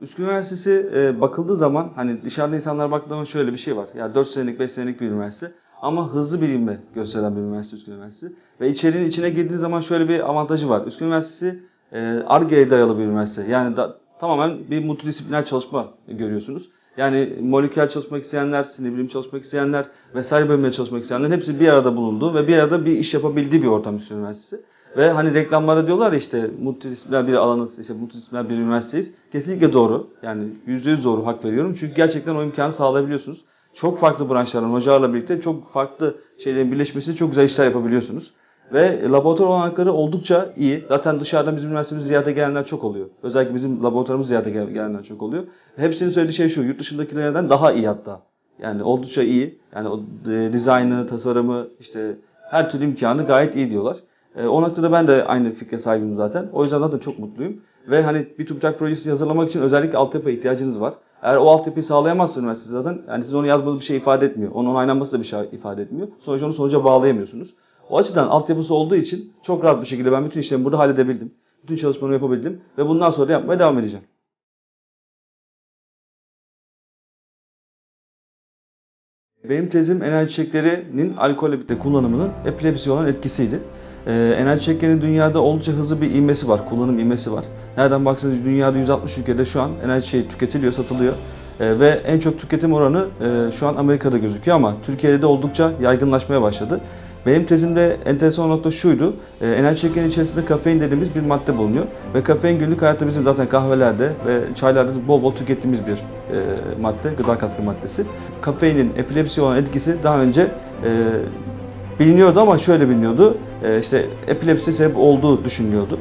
Üsküdar Üniversitesi e, bakıldığı zaman hani dışarıda insanlar baktığı zaman şöyle bir şey var. Yani 4 senelik 5 senelik bir üniversite ama hızlı bir ivme gösteren bir üniversite Üsküdar Üniversitesi. Ve içeriğin içine girdiğiniz zaman şöyle bir avantajı var. Üsküdar Üniversitesi e, ARGE'ye dayalı bir üniversite. Yani da, tamamen bir multidisipliner çalışma görüyorsunuz. Yani moleküler çalışmak isteyenler, sinir bilimi çalışmak isteyenler vesaire bölümde çalışmak isteyenler hepsi bir arada bulunduğu ve bir arada bir iş yapabildiği bir ortam Üsküdar Üniversitesi. Ve hani reklamlara diyorlar işte multidisipliner bir alanız, işte multidisipliner bir üniversiteyiz. Kesinlikle doğru. Yani %100 doğru hak veriyorum. Çünkü gerçekten o imkanı sağlayabiliyorsunuz. Çok farklı branşlardan hocalarla birlikte çok farklı şeylerin birleşmesiyle çok güzel işler yapabiliyorsunuz. Ve laboratuvar olanakları oldukça iyi. Zaten dışarıdan bizim üniversitemiz ziyarete gelenler çok oluyor. Özellikle bizim laboratuvarımız ziyarete gel- gelenler çok oluyor. Hepsinin söylediği şey şu, yurt dışındakilerden daha iyi hatta. Yani oldukça iyi. Yani o e, dizaynı, tasarımı, işte her türlü imkanı gayet iyi diyorlar. E, o noktada ben de aynı fikre sahibim zaten. O yüzden zaten çok mutluyum. Ve hani bir TÜBİTAK projesi hazırlamak için özellikle altyapıya ihtiyacınız var. Eğer o altyapıyı sağlayamazsa üniversite zaten, yani siz onu yazmanız bir şey ifade etmiyor. Onun onaylanması da bir şey ifade etmiyor. Sonuçta onu sonuca bağlayamıyorsunuz. O açıdan altyapısı olduğu için çok rahat bir şekilde ben bütün işlerimi burada halledebildim. Bütün çalışmalarımı yapabildim ve bundan sonra yapmaya devam edeceğim. Benim tezim enerji çiçeklerinin alkolle birlikte kullanımının epilepsi olan etkisiydi. Ee, enerji çiçeklerinin dünyada oldukça hızlı bir inmesi var, kullanım inmesi var. Nereden baksanız dünyada 160 ülkede şu an enerji çiçeği tüketiliyor, satılıyor. Ee, ve en çok tüketim oranı e, şu an Amerika'da gözüküyor ama Türkiye'de de oldukça yaygınlaşmaya başladı. Benim tezimde enteresan nokta şuydu. E, enerji çiçeklerinin içerisinde kafein dediğimiz bir madde bulunuyor. Ve kafein günlük hayatta bizim zaten kahvelerde ve çaylarda bol bol tükettiğimiz bir e, madde, gıda katkı maddesi. Kafeinin epilepsi olan etkisi daha önce e, biliniyordu ama şöyle biliniyordu. E, işte epilepsi sebep olduğu düşünülüyordu.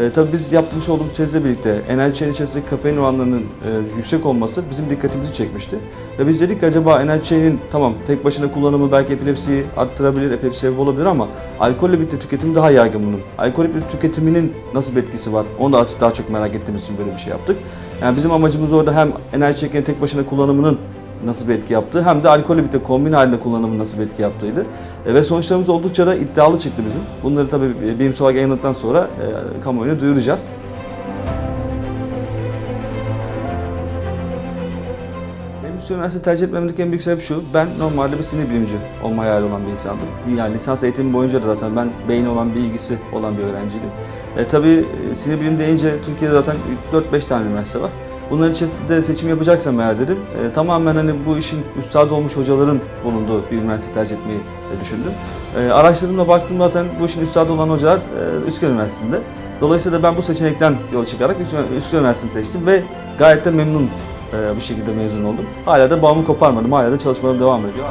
E, tabii biz yapmış olduğumuz tezle birlikte enerji çayının içerisindeki kafein oranlarının e, yüksek olması bizim dikkatimizi çekmişti. Ve biz dedik ki acaba enerji çayının tamam tek başına kullanımı belki epilepsiyi arttırabilir, epilepsi sebep olabilir ama alkolle birlikte tüketimi daha yaygın bunun. Alkolle birlikte tüketiminin nasıl bir etkisi var? Onu da daha çok merak ettiğimiz için böyle bir şey yaptık. Yani bizim amacımız orada hem enerji çayının tek başına kullanımının nasıl bir etki yaptığı hem de alkolle birlikte kombin halinde kullanımın nasıl bir etki yaptığıydı. E, ve sonuçlarımız oldukça da iddialı çıktı bizim. Bunları tabii bilimsel olarak yayınladıktan sonra e, kamuoyuna duyuracağız. Üsküdar Üniversitesi tercih etmemdeki en büyük sebep şu. Ben normalde bir sinir bilimci olma hayali olan bir insandım. Yani lisans eğitimi boyunca da zaten ben beyni olan bir ilgisi olan bir öğrenciydim. E, tabii e, sinir bilim deyince Türkiye'de zaten 4-5 tane üniversite var. Bunların içerisinde seçim yapacaksam eğer dedim. E, tamamen hani bu işin üstadı olmuş hocaların bulunduğu bir üniversite tercih etmeyi e, düşündüm. E, araştırdığımda baktım zaten bu işin üstadı olan hocalar e, Üsküdar Üniversitesi'nde. Dolayısıyla ben bu seçenekten yola çıkarak Üsküdar Üniversitesi'ni seçtim ve gayet de memnun e, bir şekilde mezun oldum. Hala da bağımı koparmadım. Hala da çalışmalarım devam ediyor.